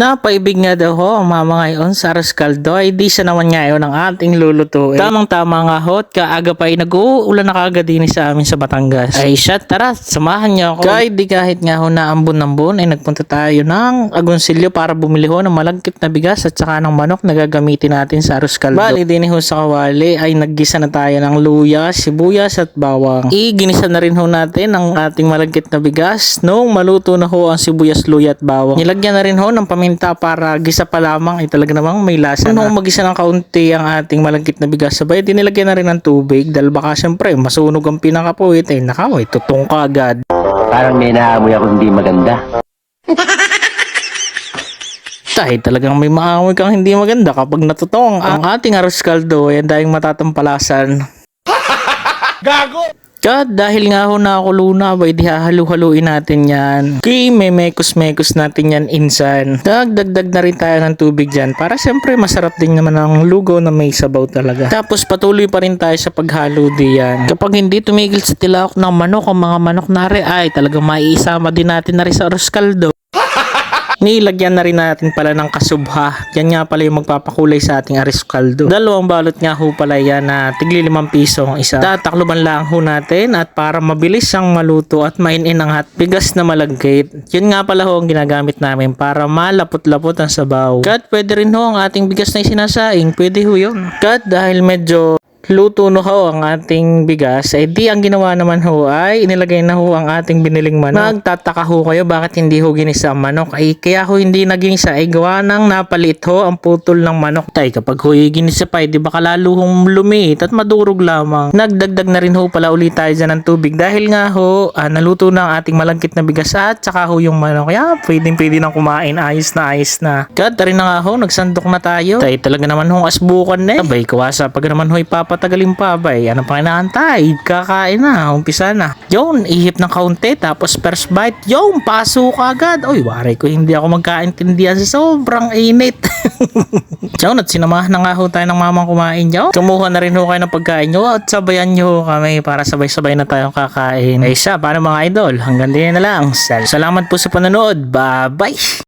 Napaibig nga daw ho ang mama ngayon sa Aras Caldo ay di siya naman ngayon ang ating lulutuin. Tamang tama nga ho at kaaga pa ay nag-uulan na kagad din sa amin sa Batangas. Ay siya tara samahan niyo ako. Kahit di kahit nga ho na ambon-ambon ay nagpunta tayo ng Agoncillo para bumili ho ng malagkit na bigas at saka ng manok na gagamitin natin sa Aras Caldo. Bali din ho sa kawali ay naggisa na tayo ng luya, sibuyas at bawang. Iginisa na rin ho natin ang ating malagkit na bigas nung maluto na ho ang sibuyas, luya at bawang. Nilagyan na rin ho ng paminta para gisa pa lamang ay talaga namang may lasa na. Nung magisa ng kaunti ang ating malagkit na bigas sabay dinilagyan na rin ng tubig dahil baka syempre masunog ang pinakapuwit ay nakaw ay tutong ka agad. Parang may naamoy ako hindi maganda. Dahil talagang may maamoy kang hindi maganda kapag natutong ang ating arroz caldo ay ang dahing matatampalasan. Gago! Kad dahil nga ho nakakulo na ba, di hahalu-haluin natin yan. Okay, may mekos-mekos natin yan insan. Dagdagdag na rin tayo ng tubig dyan para siyempre masarap din naman ang lugaw na may sabaw talaga. Tapos patuloy pa rin tayo sa paghalo diyan. Kapag hindi tumigil sa tilaok ng manok o mga manok na rin ay talagang maiisama din natin na rin sa arroz caldo. Nilagyan na rin natin pala ng kasubha. Yan nga pala yung magpapakulay sa ating aris caldo. Dalawang balot nga ho pala yan na tigli limang piso ang isa. Tatakluban lang ho natin at para mabilis siyang maluto at mainin ang hot bigas na malagkit. Yun nga pala ho ang ginagamit namin para malapot-lapot ang sabaw. Kat pwede rin ho ang ating bigas na isinasaing. Pwede ho yun. Kat dahil medyo luto no ho ang ating bigas, ay di ang ginawa naman ho ay inilagay na ho ang ating biniling manok. Nagtataka ho kayo bakit hindi ho ginisa ang manok. Ay kaya ho hindi naginisa ay gawa ng napalit ho ang putol ng manok. Tay kapag ho ginisa pa, ay di ba kalalo hong lumiit at madurog lamang. Nagdagdag na rin ho pala ulit tayo dyan ng tubig dahil nga ho ah, naluto na ang ating malangkit na bigas at saka ho yung manok. Kaya pwedeng pwede nang kumain. Ayos na ayos na. Kad rin na nga ho, nagsandok na tayo. Tay talaga naman ho asbukan na eh. Abay, kawasa pag naman ho ipapatagalin pa abay. Ano pa inaantay? Kakain na, umpisa na. Yun, ihip ng kaunti tapos first bite. Yun, pasok agad. Oy, waray ko hindi ako magkaintindihan sa sobrang init. Yun, at sinamahan na nga ho tayo ng mamang kumain nyo. Kumuha na rin ho kayo ng pagkain nyo at sabayan nyo kami para sabay-sabay na tayong kakain. Ay siya, paano mga idol? Hanggang din na lang. Sal- Salamat po sa panonood. Bye-bye!